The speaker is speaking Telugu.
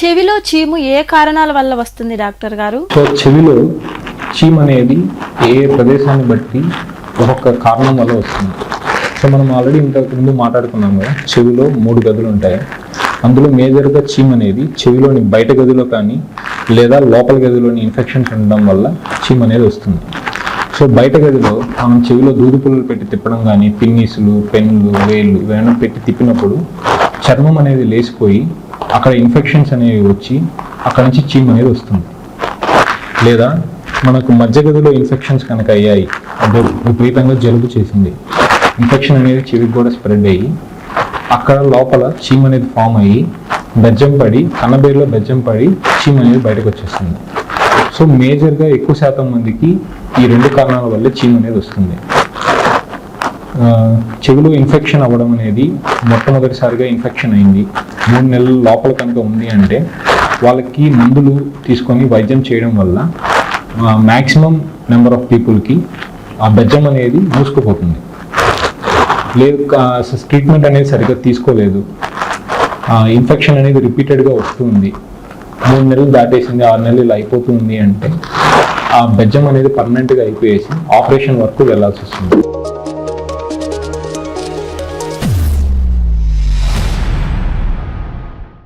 చెవిలో చీము ఏ కారణాల వల్ల వస్తుంది డాక్టర్ గారు? సో చెవిలో చీమ్ అనేది ఏ ఏ ప్రదేశాన్ని బట్టి ఒక్కొక్క కారణం వల్ల వస్తుంది. సో మనం ఆల్రెడీ ఇంతకు ముందు మాట్లాడుకున్నాం కదా చెవిలో మూడు గదులు ఉంటాయి. అందులో మేజర్గా చీమ్ అనేది చెవిలోని బయట గదిలో కానీ లేదా లోపల గదిలోని ఇన్ఫెక్షన్స్ ఉండడం వల్ల చీమ్ అనేది వస్తుంది. సో బయట గదిలో మనం చెవిలో దూది పుల్లలు పెట్టి తిప్పడం కానీ పిన్నీసులు పెన్నులు వేళ్ళు ఇవన్నీ పెట్టి తిప్పినప్పుడు చర్మం అనేది లేసిపోయి అక్కడ ఇన్ఫెక్షన్స్ అనేవి వచ్చి అక్కడ నుంచి చీమ్ అనేది వస్తుంది. లేదా మనకు మధ్య గదిలో ఇన్ఫెక్షన్స్ కనుక అయ్యాయి అంటే విపరీతంగా జలుబు చేసింది. ఇన్ఫెక్షన్ అనేది చెవికి కూడా స్ప్రెడ్ అయ్యి అక్కడ లోపల చీమ్ అనేది ఫామ్ అయ్యి బెజ్జం పడి కన్నబేరులో బెజ్జం పడి చీమ్ అనేది బయటకు వచ్చేస్తుంది. సో మేజర్గా ఎక్కువ శాతం మందికి ఈ రెండు కారణాల వల్ల చీమ్ అనేది వస్తుంది. చెవిలో ఇన్ఫెక్షన్ అవ్వడం అనేది మొట్టమొదటిసారిగా ఇన్ఫెక్షన్ అయింది. మూడు నెలల లోపల కనుక ఉంది అంటే వాళ్ళకి మందులు తీసుకొని వైద్యం చేయడం వల్ల మ్యాక్సిమం నెంబర్ ఆఫ్ పీపుల్కి ఆ బెజ్జం అనేది మూసుకుపోతుంది. లేదు ట్రీట్మెంట్ అనేది సరిగ్గా తీసుకోలేదు. ఇన్ఫెక్షన్ అనేది రిపీటెడ్గా వస్తుంది. మూడు నెలలు దాటేసింది ఆరు నెలలు ఇలా అయిపోతుంది అంటే ఆ బెజ్జం అనేది పర్మనెంట్గా అయిపోయేసి ఆపరేషన్ వరకు వెళ్ళాల్సి వస్తుంది.